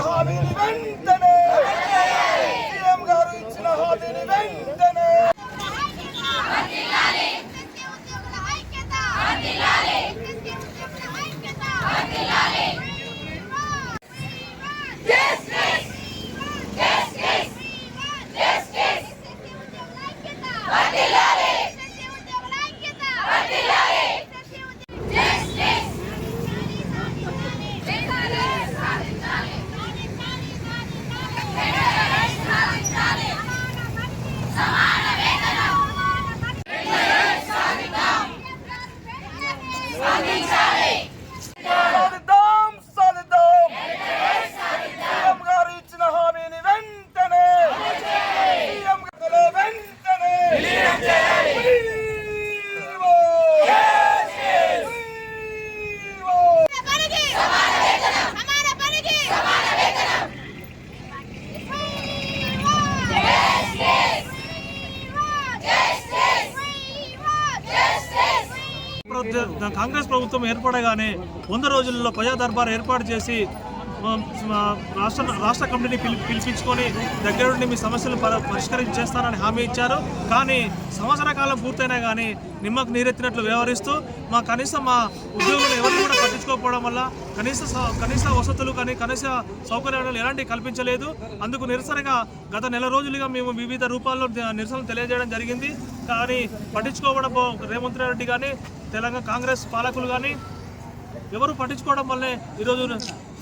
انت من కాంగ్రెస్ ప్రభుత్వం ఏర్పడగానే వంద రోజుల్లో ప్రజా దర్బార్ ఏర్పాటు చేసి రాష్ట్ర రాష్ట్ర కమిటీని పిలి పిలిపించుకొని దగ్గర నుండి మీ సమస్యలు పరిష్కరించేస్తానని హామీ ఇచ్చారు. కానీ సంవత్సర కాలం పూర్తయినా కానీ నిమ్మకు నీరెత్తినట్లు వ్యవహరిస్తూ మా కనీసం మా ఉద్యోగులు ఎవరిని కూడా పట్టించుకోకపోవడం వల్ల కనీస స- కనీస వసతులు కానీ కనీస సౌకర్యాలు ఎలాంటి కల్పించలేదు. అందుకు నిరసనగా గత నెల రోజులుగా మేము వివిధ రూపాల్లో నిరసనలు తెలియజేయడం జరిగింది. కానీ పట్టించుకోవడం రేవంత్ రెడ్డి కానీ తెలంగాణ కాంగ్రెస్ పాలకులు కానీ ఎవరు పట్టించుకోవడం వల్లే ఈరోజు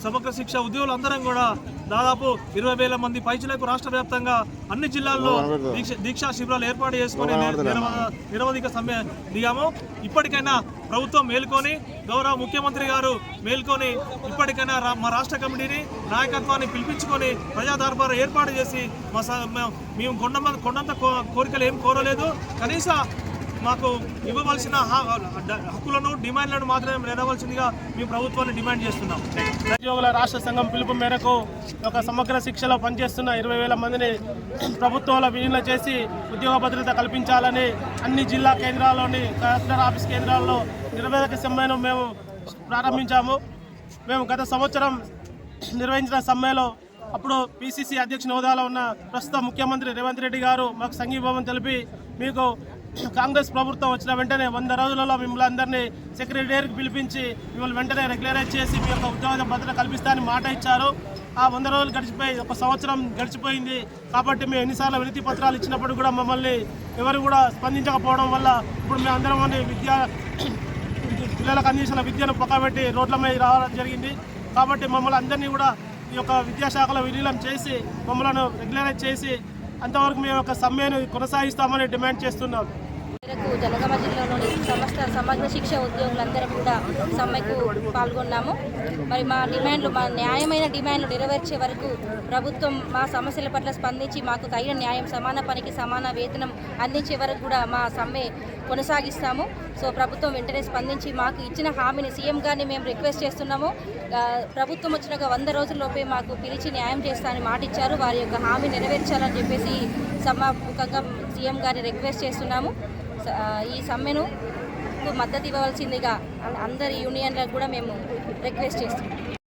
సమగ్ర శిక్ష ఉద్యోగులందరం కూడా దాదాపు ఇరవై వేల మంది పైచులకు రాష్ట్ర వ్యాప్తంగా అన్ని జిల్లాల్లో దీక్ష దీక్షా శిబిరాలు ఏర్పాటు చేసుకొని నిర- నిరవ- నిరవధిక సమ్మె దిగాము. ఇప్పటికైనా ప్రభుత్వం మేల్కొని గౌరవ ముఖ్యమంత్రి గారు మేల్కొని ఇప్పటికైనా మా రాష్ట్ర కమిటీని నాయకత్వాన్ని పిలిపించుకొని ప్రజా దర్బారు ఏర్పాటు చేసి మా మేము- మేము కొండ కొండంత కోరికలు ఏం కోరలేదు. కనీస మాకు ఇవ్వవలసిన హక్కులను డిమాండ్లను మాత్రమే నెరవలసిందిగా మీ ప్రభుత్వాన్ని డిమాండ్ చేస్తున్నాం. ఉద్యోగుల రాష్ట్ర సంఘం పిలుపు మేరకు ఒక సమగ్ర శిక్షలో పనిచేస్తున్న ఇరవై వేల మందిని ప్రభుత్వంలో విలీనం చేసి ఉద్యోగ భద్రత కల్పించాలని అన్ని జిల్లా కేంద్రాల్లోని కలెక్టర్ ఆఫీస్ కేంద్రాల్లో నిరవేదక సమ్మెను మేము ప్రారంభించాము. మేము గత సంవత్సరం నిర్వహించిన సమ్మెలో అప్పుడు పిసిసి అధ్యక్షుని హోదాలో ఉన్న ప్రస్తుత ముఖ్యమంత్రి రేవంత్ రెడ్డి గారు మాకు సంఘీభావం తెలిపి మీకు కాంగ్రెస్ ప్రభుత్వం వచ్చిన వెంటనే వంద రోజులలో మిమ్మల్ని అందరినీ సెక్రటరీకి పిలిపించి మిమ్మల్ని వెంటనే రెగ్యులరైజ్ చేసి మీ యొక్క ఉద్యోగ భద్రత కల్పిస్తానని మాట ఇచ్చారు. ఆ వంద రోజులు గడిచిపోయి ఒక సంవత్సరం గడిచిపోయింది కాబట్టి మేము ఎన్నిసార్లు వినతి పత్రాలు ఇచ్చినప్పుడు కూడా మమ్మల్ని ఎవరు కూడా స్పందించకపోవడం వల్ల ఇప్పుడు మేము అందరం విద్యా పిల్లలకు అందించిన విద్యను పక్కబెట్టి రోడ్ల మీద రావడం జరిగింది. కాబట్టి మమ్మల్ని అందరినీ కూడా ఈ యొక్క విద్యాశాఖలో విలీనం చేసి మమ్మల్ని రెగ్యులరైజ్ చేసి అంతవరకు మేము ఒక సమ్మెను కొనసాగిస్తామని డిమాండ్ చేస్తున్నాం. మేరకు జనగామ జిల్లాలోని సమస్త సమగ్ర శిక్ష ఉద్యోగులందరం కూడా సమ్మెకు పాల్గొన్నాము. మరి మా డిమాండ్లు మా న్యాయమైన డిమాండ్లు నెరవేర్చే వరకు ప్రభుత్వం మా సమస్యల పట్ల స్పందించి మాకు తగిన న్యాయం సమాన పనికి సమాన వేతనం అందించే వరకు కూడా మా సమ్మె కొనసాగిస్తాము. సో ప్రభుత్వం వెంటనే స్పందించి మాకు ఇచ్చిన హామీని సీఎం గారిని మేము రిక్వెస్ట్ చేస్తున్నాము. ప్రభుత్వం ప్రభుత్వం వచ్చినాక వంద రోజుల్లోపే మాకు పిలిచి న్యాయం చేస్తానని మాట ఇచ్చారు వారి యొక్క హామీ నెరవేర్చాలని చెప్పేసి సమాముఖంగా సీఎం గారిని రిక్వెస్ట్ చేస్తున్నాము. స- ఈ సమ్మెను మద్దతు ఇవ్వవలసిందిగా అందరి యూనియన్లకు కూడా మేము రిక్వెస్ట్ చేస్తున్నాం